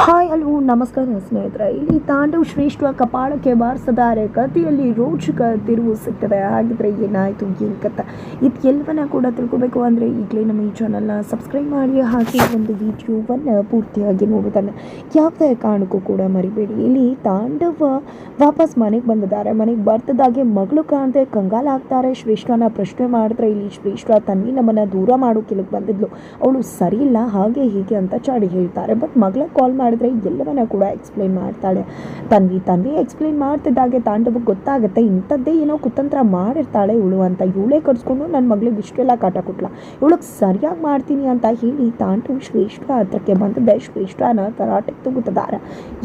Hi hello ನಮಸ್ಕಾರ ಸ್ನೇಹಿತರೆ. ಇಲ್ಲಿ ತಾಂಡವ್ ಶ್ರೇಷ್ಠ ಕಪಾಳಕ್ಕೆ ಬಾರಿಸಿದ್ದಾರೆ. ಕಥೆಯಲ್ಲಿ ರೋಚಕ ತಿರುವು ಸಿಗ್ತದೆ. ಹಾಗಿದ್ರೆ ಏನಾಯಿತು, ಏನು ಕಥೆ? ಇದು ಎಲ್ಲವನ್ನ ಕೂಡ ತಿಳ್ಕೊಬೇಕು ಅಂದರೆ ಈಗಲೇ ನಮ್ಮ ಈ ಚಾನಲ್ನ ಸಬ್ಸ್ಕ್ರೈಬ್ ಮಾಡಿ, ಹಾಗೆ ಒಂದು ವಿಡಿಯೋವನ್ನು ಪೂರ್ತಿಯಾಗಿ ನೋಡೋದನ್ನು ಯಾವುದೇ ಕಾರಣಕ್ಕೂ ಕೂಡ ಮರಿಬೇಡಿ. ಇಲ್ಲಿ ತಾಂಡವ ವಾಪಸ್ ಮನೆಗೆ ಬಂದಿದ್ದಾರೆ. ಮನೆಗೆ ಬರ್ತದಾಗೆ ಮಗಳು ಕಾಣದೆ ಕಂಗಾಲಾಗ್ತಾರೆ ಶ್ರೇಷ್ಠನ ಪ್ರಶ್ನೆ ಮಾಡಿದ್ರೆ ಇಲ್ಲಿ ಶ್ರೇಷ್ಠ ತನ್ನಿ ನಮ್ಮನ್ನು ದೂರ ಮಾಡೋ ಕೆಲಕ್ಕೆ ಬಂದಿದ್ಲು. ಅವಳು ಸರಿ ಇಲ್ಲ, ಹಾಗೆ ಹೀಗೆ ಅಂತ ಚಾಡಿ ಹೇಳ್ತಾರೆ. ಬಟ್ ಮಗಳ ಕಾಲ್ ಮಾಡಿದ್ರೆ ಎಲ್ಲವನ್ನ ಕೂಡ ಎಕ್ಸ್ಪ್ಲೈನ್ ಮಾಡ್ತಾಳೆ. ತನ್ವಿ ತನ್ವಿ ಎಕ್ಸ್ಪ್ಲೈನ್ ಮಾಡ್ತಿದ್ದಾಗೆ ತಾಂಡವಕ್ಕೆ ಗೊತ್ತಾಗುತ್ತೆ, ಇಂಥದ್ದೇ ಏನೋ ಕುತಂತ್ರ ಮಾಡಿರ್ತಾಳೆ ಇವಳು ಅಂತ. ಇವಳೇ ಕರ್ಸ್ಕೊಂಡು ನನ್ನ ಮಗಳಿಗೆ ಇಷ್ಟೆಲ್ಲ ಕಾಟ ಕೊಟ್ಲ. ಇವಳಿಗೆ ಸರಿಯಾಗಿ ಮಾಡ್ತೀನಿ ಅಂತ ಹೇಳಿ ತಾಂಡವ್ ಶ್ರೇಷ್ಠ ಹತ್ರಕ್ಕೆ ಬಂದದ್ದೆ ಶ್ರೇಷ್ಠನ ತರಾಟೆ ತಗೋತಿದ್ದಾರೆ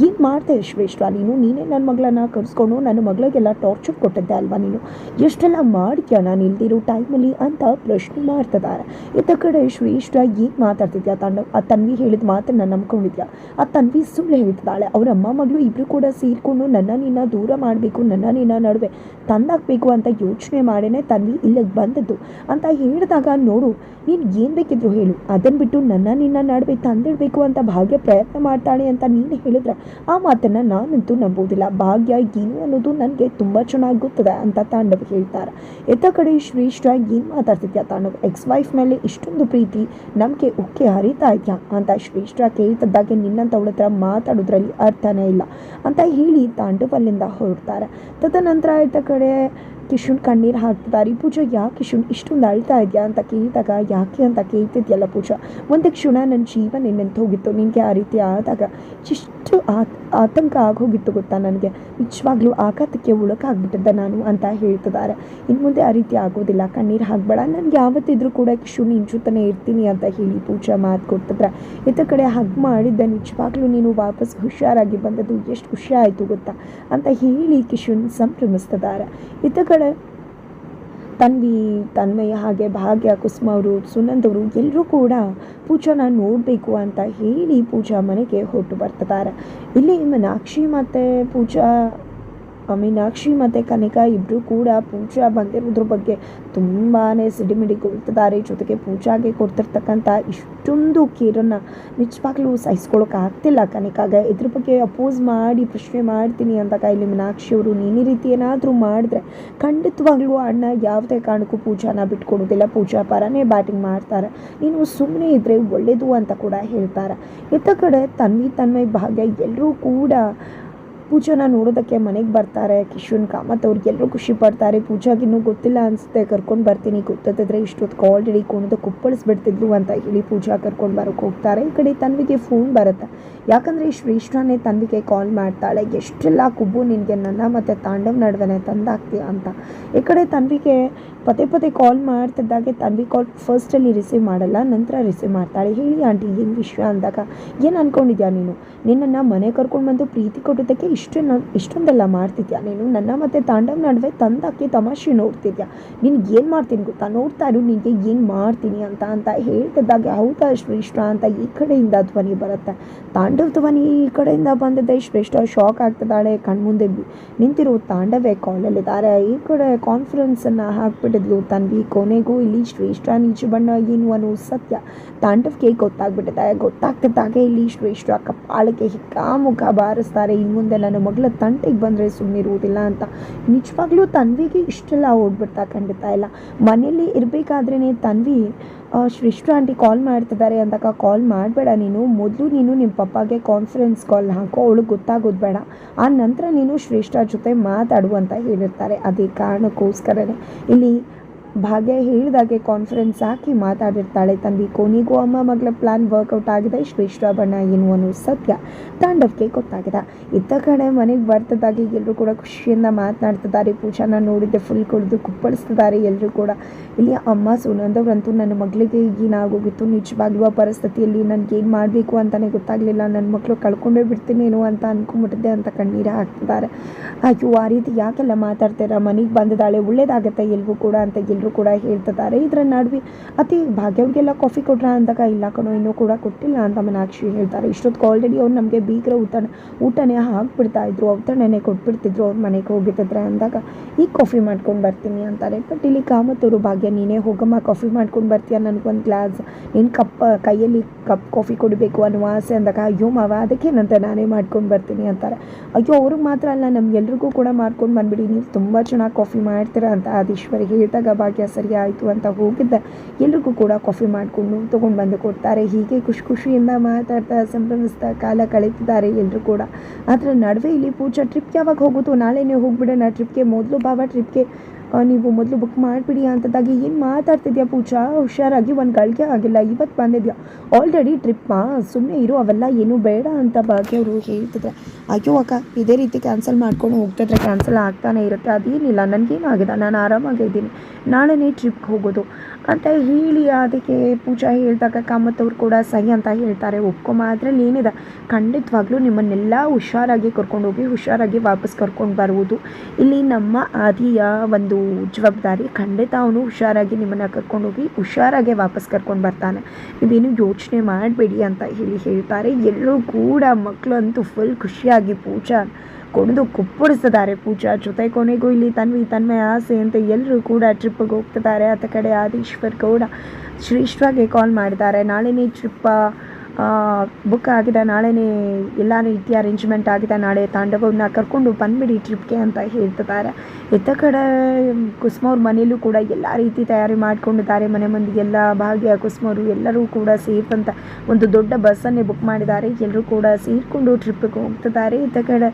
ಈಗ ಮಾಡ್ತೆ ಶ್ರೇಷ್ಠ? ನೀನು, ನೀನೇ ನನ್ನ ಮಗಳನ್ನ ಕರ್ಸ್ಕೊಂಡು ನನ್ನ ಮಗಳಿಗೆಲ್ಲ ಟಾರ್ಚರ್ ಕೊಟ್ಟಿದ್ದೆ ಅಲ್ವಾ ನೀನು? ಎಷ್ಟೆಲ್ಲ ಮಾಡ್ತೀಯ ನಾನು ಇಲ್ದಿರೋ ಟೈಮಲ್ಲಿ ಅಂತ ಪ್ರಶ್ನೆ ಮಾಡ್ತಿದ್ದಾರೆ. ಇತ್ತ ಕಡೆ ಶ್ರೇಷ್ಠ ಈಗ ಮಾತಾಡ್ತಿದ್ಯಾ ತಾಂಡವ? ಆ ತನ್ವಿ ಹೇಳಿದ ಮಾತನ್ನ ನಂಬ್ಕೊಂಡಿದ್ಯಾ? ಆ ತನ್ವಿ ಸುಳ್ಳು ಹೇಳ್ತಿದ್ದಾಳೆ. ಅವ್ರ ಅಮ್ಮ ಮಗಳು ಇಬ್ಬರು ಕೂಡ ಸೇರಿಕೊಂಡು ನನ್ನ ನಿನ್ನ ದೂರ ಮಾಡಬೇಕು ನನ್ನ ನಿನ್ನ ನಡುವೆ ತಂದಾಕಬೇಕು ಅಂತ ಯೋಚನೆ ಮಾಡೇನೆ ತನ್ವಿ ಇಲ್ಲಿಗೆ ಬಂದದ್ದು. ಅಂತ ಹೇಳಿದಾಗ ನೋಡು, ನೀನು ಏನು ಬೇಕಿದ್ರು ಹೇಳು. ಅದನ್ನು ಬಿಟ್ಟು ನನ್ನ ನಿನ್ನ ನಡುವೆ ತಂದಿಡಬೇಕು ಅಂತ ಭಾಗ್ಯ ಪ್ರಯತ್ನ ಮಾಡ್ತಾಳೆ ಅಂತ ನೀನು ಹೇಳಿದ್ರೆ, ಆ ಮಾತನ್ನು ನಾನಂತೂ ನಂಬೋದಿಲ್ಲ ಭಾಗ್ಯ ಏನು ಅನ್ನೋದು ನನಗೆ ತುಂಬ ಚೆನ್ನಾಗಿ ಗೊತ್ತದೆ ಅಂತ ತಾಂಡವ್ ಹೇಳ್ತಾರೆ. ಎತ್ತ ಕಡೆ ಶ್ರೇಷ್ಠ ಏನು ಮಾತಾಡ್ತಿದ್ಯಾ ತಾಂಡವ್? ಎಕ್ಸ್ ವೈಫ್ ಮೇಲೆ ಇಷ್ಟೊಂದು ಪ್ರೀತಿ ನಮಗೆ ಉಕ್ಕಿ ಹರಿತಾ ಇದೆಯಾ? ಅಂತ ಶ್ರೇಷ್ಠ ಕೇಳ್ತಿದ್ದಾಗೆ ನಿನ್ನಂಥವಳ ಹತ್ರ ಮಾತಾಡೋದ್ರಲ್ಲಿ ಅರ್ಥನೇ ಇಲ್ಲ ಅಂತ ಹೇಳಿ ತಾಂಡವ್ ಅಲ್ಲಿಂದ ಹೊರಡ್ತಾರೆ. ತದನಂತರ ಆಯ್ತ ಕಡೆ ಕಿಶುನ್ ಕಣ್ಣೀರು ಹಾಕ್ತಿದ್ದಾರೆ ಪೂಜಾ ಯಾಕೆ ಕಿಶುನ್ ಇಷ್ಟೊಂದು ಅಳ್ತಾ ಇದೆಯಾ ಅಂತ ಕೇಳಿದಾಗ, ಯಾಕೆ ಅಂತ ಕೇಳ್ತಿದ್ಯಲ್ಲ ಪೂಜಾ? ಒಂದು ಕ್ಷಣ ನನ್ನ ಜೀವನ ನಿನ್ನೆಂತ ಹೋಗಿತ್ತು. ನಿನಗೆ ಆ ರೀತಿ ಆದಾಗ ಇಷ್ಟು ಆತ್, ಆತಂಕ ಆಗೋಗಿತ್ತು ಗೊತ್ತಾ ನನಗೆ? ನಿಜವಾಗ್ಲೂ ಆಘಾತಕ್ಕೆ ಒಳಗಾಗ್ಬಿಟ್ಟಿದ್ದೆ ನಾನು ಅಂತ ಹೇಳ್ತಿದ್ದಾರೆ ಇನ್ನು ಮುಂದೆ ಆ ರೀತಿ ಆಗೋದಿಲ್ಲ. ಕಣ್ಣೀರು ಹಾಕ್ಬೇಡ. ನನಗೆ ಯಾವತ್ತಿದ್ರೂ ಕೂಡ ಕಿಶುನ್ ನಿನ್ನ ಇರ್ತೀನಿ ಅಂತ ಹೇಳಿ ಪೂಜಾ ಮಾತು ಕೊಡ್ತಿದ್ರೆ ಇತ್ತ ಕಡೆ ಹಗ್ ಮಾಡಿದ್ದೆ. ನಿಜವಾಗ್ಲೂ ನೀನು ವಾಪಸ್ ಹುಷಾರಾಗಿ ಬಂದದ್ದು ಎಷ್ಟು ಖುಷಿ ಆಯಿತು ಗೊತ್ತಾ? ಅಂತ ಹೇಳಿ ಕಿಶುನ್ ಸಂಭ್ರಮಿಸ್ತಿದ್ದಾರೆ ಇತ್ತ ತನ್ವಿ ತನ್ಮಯ ಹಾಗೆ ಭಾಗ್ಯ, ಕುಸುಮ ಅವರು ಸುನಂದವರು ಎಲ್ಲರೂ ಕೂಡ ಪೂಜಾನ ನೋಡಬೇಕು ಅಂತ ಹೇಳಿ ಪೂಜಾ ಮನೆಗೆ ಹೊರಟು ಬರ್ತಿದ್ದಾರೆ. ಇಲ್ಲಿ ಮೀನಾಕ್ಷಿ ಮತ್ತು ಪೂಜಾ ಮೀನಾಕ್ಷಿ ಮತ್ತು ಕನಿಕಾ ಇಬ್ಬರು ಕೂಡ ಪೂಜಾ ಬಂದಿರೋದ್ರ ಬಗ್ಗೆ ತುಂಬಾ ಸಿಡಿಮಿಡಿಗೊಳ್ತಿದ್ದಾರೆ ಜೊತೆಗೆ ಪೂಜಾಗೆ ಕೊಡ್ತಿರ್ತಕ್ಕಂಥ ಇಷ್ಟೊಂದು ಕೇರನ್ನು ನಿಜವಾಗ್ಲೂ ಸಹಿಸ್ಕೊಳ್ಳೋಕ್ಕಾಗ್ತಿಲ್ಲ ಕನಿಕಾಗೆ. ಇದ್ರ ಬಗ್ಗೆ ಅಪೋಸ್ ಮಾಡಿ, ಪ್ರಶ್ನೆ ಮಾಡ್ತೀನಿ ಅಂದಾಗ ಇಲ್ಲಿ ಮೀನಾಕ್ಷಿ ಅವರು, ನೀನು ರೀತಿ ಏನಾದರೂ ಮಾಡಿದ್ರೆ ಖಂಡಿತವಾಗ್ಲೂ ಅಣ್ಣ ಯಾವುದೇ ಕಾರಣಕ್ಕೂ ಪೂಜಾನ ಬಿಟ್ಕೊಡೋದಿಲ್ಲ ಪೂಜಾ ಪರನೇ ಬ್ಯಾಟಿಂಗ್ ಮಾಡ್ತಾರೆ. ನೀನು ಸುಮ್ಮನೆ ಇದ್ದರೆ ಒಳ್ಳೇದು ಅಂತ ಕೂಡ ಹೇಳ್ತಾರೆ. ಇತ್ತ ಕಡೆ ತನ್ವಿ ತನ್ಮಯ್ ಭಾಗ್ಯ ಎಲ್ಲರೂ ಕೂಡ ಪೂಜಾನ ನೋಡೋದಕ್ಕೆ ಮನೆಗೆ ಬರ್ತಾರೆ, ಕಿಶನ್, ಕಾಮತ್ ಅವ್ರಿಗೆ ಎಲ್ಲರೂ ಖುಷಿ ಪಡ್ತಾರೆ. ಪೂಜಾಗಿನ್ನೂ ಗೊತ್ತಿಲ್ಲ ಅನಿಸುತ್ತೆ, ಕರ್ಕೊಂಡು ಬರ್ತೀನಿ. ಗೊತ್ತಿದ್ರೆ ಇಷ್ಟೊತ್ತು ಆಲ್ರೆಡಿ ಕುಣಿದು ಕುಪ್ಪಳಿಸ್ಬಿಡ್ತಿದ್ಲು ಅಂತ ಹೇಳಿ ಪೂಜಾ ಕರ್ಕೊಂಡು ಬರೋಕ್ಕೆ ಹೋಗ್ತಾರೆ. ಈ ಕಡೆ ತನ್ವಿಗೆ ಫೋನ್ ಬರುತ್ತೆ. ಯಾಕಂದರೆ ಶ್ರೇಷ್ಠನೇ ತನ್ವಿಗೆ ಕಾಲ್ ಮಾಡ್ತಾಳೆ. ಎಷ್ಟೆಲ್ಲ ಕುಬ್ಬು ನಿನಗೆ ನನ್ನ ಮತ್ತು ತಾಂಡವ್ ನಡುವೆನೆ ತಂದಾಗ್ತೀಯ ಅಂತ. ಈ ಕಡೆ ತನ್ವಿಗೆ ಪದೇ ಪದೇ ಕಾಲ್ ಮಾಡ್ತಿದ್ದಾಗೆ ತನ್ವಿ ಕಾಲ್ ಫಸ್ಟಲ್ಲಿ ರಿಸೀವ್ ಮಾಡಲ್ಲ, ನಂತರ ರಿಸೀವ್ ಮಾಡ್ತಾಳೆ. ಹೇಳಿ, ಆಂಟಿ, ಏನು ವಿಷಯ? ಅಂದಾಗ, ಏನು ಅಂದ್ಕೊಂಡಿದ್ಯಾ ನೀನು? ನಿನ್ನನ್ನು ಮನೆ ಕರ್ಕೊಂಡು ಬಂದು ಪ್ರೀತಿ ಕೊಡೋದಕ್ಕೆ ಇಷ್ಟೊಂದು ಇಷ್ಟೊಂದೆಲ್ಲ ಮಾಡ್ತಿದ್ಯಾ? ನೀನು ನನ್ನ ಮತ್ತು ತಾಂಡವ್ ನಡುವೆ ತಂದಕ್ಕೆ ತಮಾಷೆ ನೋಡ್ತಿದ್ಯಾ? ನಿನ್ಗೆ ಏನು ಮಾಡ್ತೀನಿ ಗೊತ್ತಾ? ನೋಡ್ತಾ ಇರು, ನಿನಗೆ ಏನು ಮಾಡ್ತೀನಿ ಅಂತ ಅಂತ ಹೇಳ್ತಿದ್ದಾಗ ಹೌದಾ ಶ್ರೇಷ್ಠ ಅಂತ ಈ ಕಡೆಯಿಂದ ಧ್ವನಿ ಬರುತ್ತೆ. ತಾಂಡವ್ ಧ್ವನಿ ಈ ಕಡೆಯಿಂದ ಬಂದಿದ್ದೆ ಶ್ರೇಷ್ಠ ಶಾಕ್ ಆಗ್ತಿದ್ದಾಳೆ, ಕಣ್ಮುಂದೆ ನಿಂತಿರೋ, ತಾಂಡವೇ ಕಾಲಲ್ಲಿದ್ದಾರೆ. ಈ ಕಡೆ ಕಾನ್ಫರೆನ್ಸನ್ನು ಹಾಕ್ಬಿಟ್ಟಿದ್ಲು ತನ್ವಿ. ಕೊನೆಗೂ ಇಲ್ಲಿ ಶ್ರೇಷ್ಠ ನಿಜ ಬಣ್ಣ ಏನು ಅನ್ನೋ ಸತ್ಯ ತಾಂಡವ್ಗೆ ಗೊತ್ತಾಗ್ಬಿಟ್ಟಿದೆ. ಗೊತ್ತಾಗ್ತಿದ್ದಾಗೆ ಇಲ್ಲಿ ಶ್ರೇಷ್ಠ ಕಪಾಳಕ್ಕೆ ಹಿಕ್ಕಾಮುಖ ಬಾರಿಸ್ತಾರೆ. ಇನ್ನು ಮುಂದೆ ನನ್ನ ಮಗಳ ತಂಟೆಗೆ ಬಂದರೆ ಸುಮ್ಮನಿರುವುದಿಲ್ಲ ಅಂತ. ನಿಜವಾಗ್ಲೂ ತನ್ವಿಗೆ ಇಷ್ಟೆಲ್ಲ ಓಡ್ಬಿಡ್ತಾ ಖಂಡಿತ ಇಲ್ಲ. ಮನೆಯಲ್ಲಿ ಇರಬೇಕಾದ್ರೇ ತನ್ವಿ ಶ್ರೇಷ್ಠ ಆಂಟಿ ಕಾಲ್ ಮಾಡ್ತಿದ್ದಾರೆ ಅಂದಾಗ ಕಾಲ್ ಮಾಡಬೇಡ ನೀನು. ಮೊದಲು ನೀನು ನಿಮ್ಮ ಪಪ್ಪಾಗೆ ಕಾನ್ಫರೆನ್ಸ್ ಕಾಲ್ ಹಾಕೋ, ಅವಳಿಗೆ ಗೊತ್ತಾಗೋದು ಬೇಡ. ಆ ನಂತರ ನೀನು ಶ್ರೇಷ್ಠ ಜೊತೆ ಮಾತಾಡು ಅಂತ ಹೇಳಿರ್ತಾರೆ. ಅದೇ ಕಾರಣಕ್ಕೋಸ್ಕರನೇ. ಇಲ್ಲಿ ಭಾಗ್ಯ ಹೇಳಿದಾಗೆ ಕಾನ್ಫರೆನ್ಸ್ ಹಾಕಿ ಮಾತಾಡಿರ್ತಾಳೆ. ತಂದಿ ಕೋನಿಗೂ ಅಮ್ಮ ಮಗಳ ಪ್ಲಾನ್ ವರ್ಕೌಟ್ ಆಗಿದೆ. ಶ್ರೇಷ್ಠ ಬಣ್ಣ ಏನು ಅನ್ನೋ ಸತ್ಯ ತಾಂಡವ್ಗೆ ಗೊತ್ತಾಗಿದೆ. ಇತ್ತ ಕಡೆ ಮನೆಗೆ ಬರ್ತದಾಗಿ ಎಲ್ಲರೂ ಕೂಡ ಖುಷಿಯಿಂದ ಮಾತನಾಡ್ತಿದ್ದಾರೆ. ಪೂಜಾನ ನೋಡಿದ್ದೆ ಫುಲ್ ಕುಡಿದು ಕುಪ್ಪಳಿಸ್ತಿದ್ದಾರೆ ಎಲ್ಲರೂ ಕೂಡ. ಇಲ್ಲಿ ಅಮ್ಮ ಸುನಂದವ್ರಂತೂ ನನ್ನ ಮಗಳಿಗೆ ಏನಾಗೋಗಿತ್ತು ನಿಜವಾಗ್ಲೂ ಪರಿಸ್ಥಿತಿಯಲ್ಲಿ ನನಗೆ ಏನು ಮಾಡಬೇಕು ಅಂತಲೇ ಗೊತ್ತಾಗಲಿಲ್ಲ. ನನ್ನ ಮಕ್ಕಳು ಕಳ್ಕೊಂಡೇ ಬಿಡ್ತೀನೇನೋ ಅಂತ ಅನ್ಕೊಂಬಿಟ್ಟಿದ್ದೆ ಅಂತ ಕಣ್ಣೀರು ಹಾಕ್ತಿದ್ದಾರೆ. ಅಯ್ಯೋ, ಆ ರೀತಿ ಯಾಕೆಲ್ಲ ಮಾತಾಡ್ತೀರಾ? ಮನೆಗೆ ಬಂದಿದ್ದಾಳೆ, ಒಳ್ಳೇದಾಗತ್ತೆ ಎಲ್ಗೂ ಕೂಡ ಅಂತ ಎಲ್ಲರೂ ಕೂಡ ಹೇಳ್ತಿದ್ದಾರೆ. ಇದರ ನಡುವೆ ಅತಿ ಭಾಗ್ಯವ್ರಿಗೆಲ್ಲ ಕಾಫಿ ಕೊಟ್ರ ಅಂದಾಗ ಇಲ್ಲ ಕಣೋ, ಇನ್ನೂ ಕೂಡ ಕೊಟ್ಟಿಲ್ಲ ಅಂತ ಮೀನಾಕ್ಷಿ ಹೇಳ್ತಾರೆ. ಇಷ್ಟೊತ್ತಿಗೆ ಆಲ್ರೆಡಿ ಅವ್ರು ನಮಗೆ ಬೀಗ್ರ ಊಟ ಊಟನೇ ಹಾಕ್ಬಿಡ್ತಾ ಇದ್ರು. ಔತಣನೇ ಕೊಟ್ಬಿಡ್ತಿದ್ರು ಅವ್ರ ಮನೆಗೆ ಹೋಗಿದ್ದಿದ್ರೆ ಅಂದಾಗ ಈಗ ಕಾಫಿ ಮಾಡ್ಕೊಂಡು ಬರ್ತೀನಿ ಅಂತಾರೆ. ಬಟ್ ಇಲ್ಲಿ ಕಾಮತ್ತವರು ಭಾಗ್ಯ, ನೀನೇ ಹೋಗಮ್ಮ ಕಾಫಿ ಮಾಡ್ಕೊಂಡು ಬರ್ತೀಯ? ನನಗೊಂದು ಗ್ಲಾಸ್ ನಿನ್ನ ಕಪ್, ಕೈಯಲ್ಲಿ ಕಪ್ ಕಾಫಿ ಕೊಡಬೇಕು ಅನ್ನೋ ಆಸೆ ಅಂದಾಗ, ಅಯ್ಯೋ ಮಾವ ಅದಕ್ಕೇನಂತ ನಾನೇ ಮಾಡ್ಕೊಂಡು ಬರ್ತೀನಿ ಅಂತಾರೆ. ಅಯ್ಯೋ ಅವ್ರಿಗೆ ಮಾತ್ರ ಅಲ್ಲ ನಮ್ಗೆಲ್ರಿಗೂ ಕೂಡ ಮಾಡ್ಕೊಂಡು ಬಂದ್ಬಿಡಿ. ನೀವು ತುಂಬ ಚೆನ್ನಾಗಿ ಕಾಫಿ ಮಾಡ್ತೀರಾ ಅಂತ ಆದೀಶ್ವರಿಗೆ ಹೇಳಿದಾಗ ಭಾಗ್ಯ ಸರಿ ಆಯಿತು ಅಂತ ಹೋಗಿದ್ದೆ. ಎಲ್ರಿಗೂ ಕೂಡ ಕಾಫಿ ಮಾಡಿಕೊಂಡು ತೊಗೊಂಡು ಬಂದು ಕೊಡ್ತಾರೆ. ಹೀಗೆ ಖುಷಿ ಖುಷಿಯಿಂದ ಮಾತಾಡ್ತಾ ಸಂಭ್ರಮಿಸ್ತಾ ಕಾಲ ಕಳೀತಿದ್ದಾರೆ ಎಲ್ಲರೂ ಕೂಡ. ಅದರ ನಡುವೆ ಇಲ್ಲಿ ಪೂಜಾ ಟ್ರಿಪ್ ಯಾವಾಗ ಹೋಗುತ್ತೋ ನಾಳೆನೇ ಹೋಗ್ಬಿಡೋಣ ಟ್ರಿಪ್ಗೆ ಮೊದಲು ಬಾಬಾ ಟ್ರಿಪ್ಗೆ ನೀವು ಮೊದಲು ಬುಕ್ ಮಾಡಿಬಿಡಿ ಅಂತದಾಗಿ ಏನು ಮಾತಾಡ್ತಿದ್ಯಾ ಪೂಜಾ? ಹುಷಾರಾಗಿ ಒಂದು ಗಳಿಗೆ ಆಗಿಲ್ಲ ಇವತ್ತು ಬಂದಿದ್ಯಾ? ಆಲ್ರೆಡಿ ಟ್ರಿಪ್ಪಾ ಸುಮ್ಮನೆ ಇರು, ಅವೆಲ್ಲ ಏನೂ ಬೇಡ ಅಂತ ಭಾಗ್ಯ ಅವರು ಹೇಳ್ತಿದ್ರೆ. ಅಯ್ಯೋ ಅಕ್ಕ, ಇದೇ ರೀತಿ ಕ್ಯಾನ್ಸಲ್ ಮಾಡ್ಕೊಂಡು ಹೋಗ್ತಿದ್ರೆ ಕ್ಯಾನ್ಸಲ್ ಆಗ್ತಾನೆ ಇರುತ್ತೆ, ಅದೇನಿಲ್ಲ ನನಗೇನು ಆಗಿದೆ ನಾನು ಆರಾಮಾಗಿದ್ದೀನಿ ನಾಳೆನೇ ಟ್ರಿಪ್ಗೆ ಹೋಗೋದು. ಅಂತ ಹೇಳಿ ಅದಕ್ಕೆ ಪೂಜಾ ಹೇಳಿದಾಗ ಕಾಮತ್ತವ್ರು ಕೂಡ ಸಹಿ ಅಂತ ಹೇಳ್ತಾರೆ ಒಪ್ಕೊಂಬ ಅದರಲ್ಲಿ ಏನಿದೆ? ಖಂಡಿತವಾಗ್ಲೂ ನಿಮ್ಮನ್ನೆಲ್ಲ ಹುಷಾರಾಗಿ ಕರ್ಕೊಂಡೋಗಿ, ಹುಷಾರಾಗಿ ವಾಪಸ್ ಕರ್ಕೊಂಡು ಬರುವುದು. ಇಲ್ಲಿ ನಮ್ಮ ಆದಿಯ ಒಂದು ಜವಾಬ್ದಾರಿ. ಖಂಡಿತ ಅವನು ಹುಷಾರಾಗಿ ನಿಮ್ಮನ್ನು ಕರ್ಕೊಂಡೋಗಿ ಹುಷಾರಾಗಿ ವಾಪಸ್ ಕರ್ಕೊಂಡು ಬರ್ತಾನೆ. ನೀವೇನು ಯೋಚನೆ ಮಾಡಬೇಡಿ ಅಂತ ಹೇಳಿ ಹೇಳ್ತಾರೆ. ಎಲ್ಲರೂ ಕೂಡ ಮಕ್ಕಳು ಅಂತೂ ಫುಲ್ ಖುಷಿಯಾಗಿ ಪೂಜಾ ಕುಣಿದು ಕುಪ್ಪಳಿಸಿದ್ದಾರೆ ಪೂಜಾ ಜೊತೆ ಕೊನೆಗೂ ಇಲ್ಲಿ ತನ್ವಿ, ತನ್ಮಯ, ಆಸೆ ಅಂತ ಎಲ್ಲರೂ ಕೂಡ ಟ್ರಿಪ್ಪಿಗೆ ಹೋಗ್ತಿದ್ದಾರೆ. ಆತ ಕಡೆ ಆದೀಶ್ವರ್ ಗೌಡ ಶ್ರೇಷ್ಠವಾಗಿ ಕಾಲ್ ಮಾಡಿದ್ದಾರೆ. ನಾಳೆನೇ ಟ್ರಿಪ್ಪ ಬುಕ್ ಆಗಿದೆ, ನಾಳೆನೇ ಎಲ್ಲ ರೀತಿಯ ಅರೇಂಜ್ಮೆಂಟ್ ಆಗಿದೆ, ನಾಳೆ ತಾಂಡವನ್ನ ಕರ್ಕೊಂಡು ಬಂದ್ಬಿಡಿ ಟ್ರಿಪ್ಗೆ ಅಂತ ಹೇಳ್ತಿದ್ದಾರೆ. ಇತ್ತ ಕಡೆ ಕುಸುಮವ್ರ ಮನೆಯಲ್ಲೂ ಕೂಡ ಎಲ್ಲ ರೀತಿ ತಯಾರಿ ಮಾಡ್ಕೊಂಡಿದ್ದಾರೆ. ಮನೆ ಮಂದಿಗೆಲ್ಲ ಭಾಗ್ಯ ಕುಸುಮವರು ಎಲ್ಲರೂ ಕೂಡ ಸೇರಿದಂಥ ಒಂದು ದೊಡ್ಡ ಬಸ್ಸನ್ನೇ ಬುಕ್ ಮಾಡಿದ್ದಾರೆ. ಎಲ್ಲರೂ ಕೂಡ ಸೇರಿಕೊಂಡು ಟ್ರಿಪ್ಪಿಗೆ ಹೋಗ್ತಿದ್ದಾರೆ. ಇತ್ತ ಕಡೆ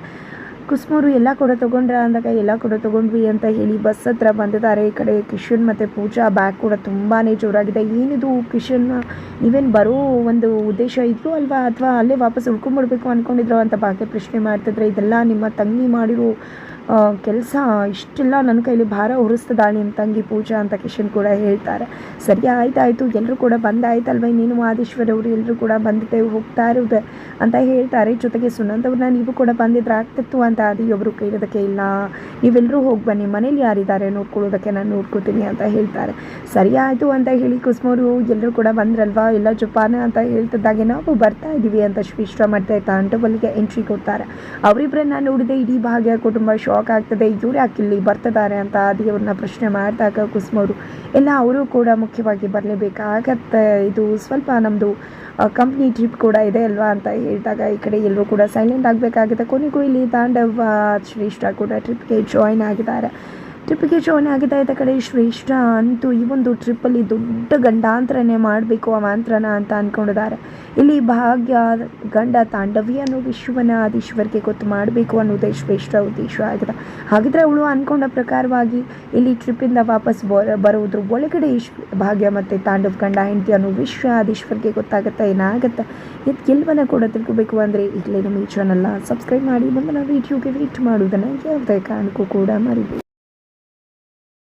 ಕುಸುಮರು ಎಲ್ಲ ಕೂಡ ತೊಗೊಂಡ್ರ ಅಂದಾಗ ಎಲ್ಲ ಕೂಡ ತೊಗೊಂಡ್ವಿ ಅಂತ ಹೇಳಿ ಬಸ್ ಹತ್ರ ಬಂದಿದ್ದಾರೆ. ಈ ಕಡೆ ಕಿಶನ್ ಮತ್ತು ಪೂಜಾ ಬ್ಯಾಗ್ ಕೂಡ ತುಂಬಾ ಜೋರಾಗಿದೆ. ಏನಿದು ಕಿಶನ್? ನೀವೇನು ಬರೋ ಒಂದು ಉದ್ದೇಶ ಇದ್ರು ಅಲ್ವಾ? ಅಥವಾ ಅಲ್ಲೇ ವಾಪಸ್ ಉಳ್ಕೊಂಡ್ಬಿಡ್ಬೇಕು ಅಂದ್ಕೊಂಡಿದ್ರು ಅಂತ ಭಾಗ್ಯ ಪ್ರಶ್ನೆ ಮಾಡ್ತಿದ್ರೆ, ಇದೆಲ್ಲ ನಿಮ್ಮ ತಂಗಿ ಮಾಡಿರೋ ಕೆಲಸ ಇಷ್ಟೆಲ್ಲ ನನ್ನ ಕೈಲಿ ಭಾರ ಉರಿಸ್ತದಾಳಿ ನಿಮ್ಮ ತಂಗಿ ಪೂಜಾ ಅಂತ ಕಿಶನ್ ಕೂಡ ಹೇಳ್ತಾರೆ. ಸರಿ, ಆಯ್ತಾಯಿತು ಎಲ್ಲರೂ ಕೂಡ ಬಂದಾಯ್ತಲ್ವ, ನೀನು ಆದೇಶ್ವರ ಅವರು ಎಲ್ಲರೂ ಕೂಡ ಬಂದಿದ್ದೆ, ಹೋಗ್ತಾ ಇರೋದೆ ಅಂತ ಹೇಳ್ತಾರೆ. ಜೊತೆಗೆ ಸುನಂದ್ ಅವ್ರನ್ನ ನೀವು ಕೂಡ ಬಂದಿದ್ರೆ ಆಗ್ತಿತ್ತು ಅಂತ ಆದಿಯೊಬ್ಬರು ಕೇಳೋದಕ್ಕೆ ಇಲ್ಲ. ನೀವೆಲ್ಲರೂ ಹೋಗಿ ಬನ್ನಿ, ಮನೇಲಿ ಯಾರಿದ್ದಾರೆ ನೋಡ್ಕೊಳ್ಳೋದಕ್ಕೆ ನಾನು ನೋಡ್ಕೊತೀನಿ ಅಂತ ಹೇಳ್ತಾರೆ. ಸರಿ, ಆಯಿತು ಅಂತ ಹೇಳಿ ಕುಸುಮವರು ಎಲ್ಲರೂ ಕೂಡ ಬಂದ್ರಲ್ವಾ? ಎಲ್ಲ ಜಪಾನ ಅಂತ ಹೇಳ್ತಿದ್ದಾಗೆ ನಾವು ಬರ್ತಾ ಇದ್ದೀವಿ ಅಂತ ಶ್ರೀಷ್ಠ ಮಾಡ್ತಾ ಇತ್ತ ಅಂಟಬಲ್ಗೆ ಎಂಟ್ರಿ ಕೊಡ್ತಾರೆ. ಅವರಿಬ್ಬರನ್ನ ನೋಡಿದೆ, ಇಡೀ ಭಾಗ್ಯ ಕುಟುಂಬ ಶಾಕ್ ಆಗ್ತದೆ. ಇವ್ರು ಯಾಕೆ ಇಲ್ಲಿ ಬರ್ತಿದ್ದಾರೆ ಅಂತ ಅವ್ರನ್ನ ಪ್ರಶ್ನೆ ಮಾಡಿದಾಗ ಕುಸುಮವರು ಎಲ್ಲ ಅವರು ಕೂಡ ಮುಖ್ಯವಾಗಿ ಬರಲೇಬೇಕಾಗತ್ತೆ ಇದು ಸ್ವಲ್ಪ ನಮ್ಮದು ಕಂಪ್ನಿ ಟ್ರಿಪ್ ಕೂಡ ಇದೆ ಅಲ್ವಾ ಅಂತ ಹೇಳಿದಾಗ ಈ ಕಡೆ ಎಲ್ಲರೂ ಕೂಡ ಸೈಲೆಂಟ್ ಆಗಬೇಕಾಗಿದೆ. ಕೊನೆಗೂ ಇಲ್ಲಿ ತಾಂಡವ ಶ್ರೇಷ್ಠ ಕೂಡ ಟ್ರಿಪ್ಗೆ ಜಾಯ್ನ್ ಆಗಿದ್ದಾರೆ. ಟ್ರಿಪ್ಪಿಗೆ ಜಾಯ್ನ್ ಆಗಿದ್ದ ಇದ್ದ ಕಡೆ ಶ್ರೇಷ್ಠ ಅಂತೂ ಈ ಒಂದು ಟ್ರಿಪ್ಪಲ್ಲಿ ದೊಡ್ಡ ಗಂಡಾಂತರನೇ ಮಾಡಬೇಕು ಅವಾಂತರನ ಅಂತ ಅಂದ್ಕೊಂಡಿದ್ದಾರೆ ಇಲ್ಲಿ ಭಾಗ್ಯ, ಗಂಡ ತಾಂಡವಿ ಅನ್ನೋ ವಿಶ್ವನ ಆದೀಶ್ವರ್ಗೆ ಗೊತ್ತು ಮಾಡಬೇಕು ಅನ್ನೋದೇ ಶ್ರೇಷ್ಠ ಉದ್ದೇಶ ಆಗಿದೆ. ಹಾಗಿದ್ರೆ ಅವಳು ಅಂದ್ಕೊಂಡ ಪ್ರಕಾರವಾಗಿ ಇಲ್ಲಿ ಟ್ರಿಪ್ಪಿಂದ ವಾಪಸ್ ಬರ ಬರೋದ್ರ ಒಳಗಡೆ ಭಾಗ್ಯ ಮತ್ತು ತಾಂಡವ್ ಗಂಡ ಹೆಂಡತಿ ಅನ್ನೋ ವಿಶ್ವ ಆದೀಶ್ವರ್ಗೆ ಗೊತ್ತಾಗುತ್ತೆ, ಏನಾಗುತ್ತೆ? ಇದು ಗೆಲ್ವನ ಕೂಡ ತಿಳ್ಕೊಬೇಕು ಅಂದರೆ ಈಗಲೇ ನಮ್ಮ ಈ ಚಾನಲ್ನ ಸಬ್ಸ್ಕ್ರೈಬ್ ಮಾಡಿ ಮುಂದಿನ ವೀಡಿಯೋಗೆ ವೇಟ್ ಮಾಡೋದನ್ನು ಯಾವುದೇ ಕಾರಣಕ್ಕೂ ಕೂಡ ಮರಿಬೇಡಿ.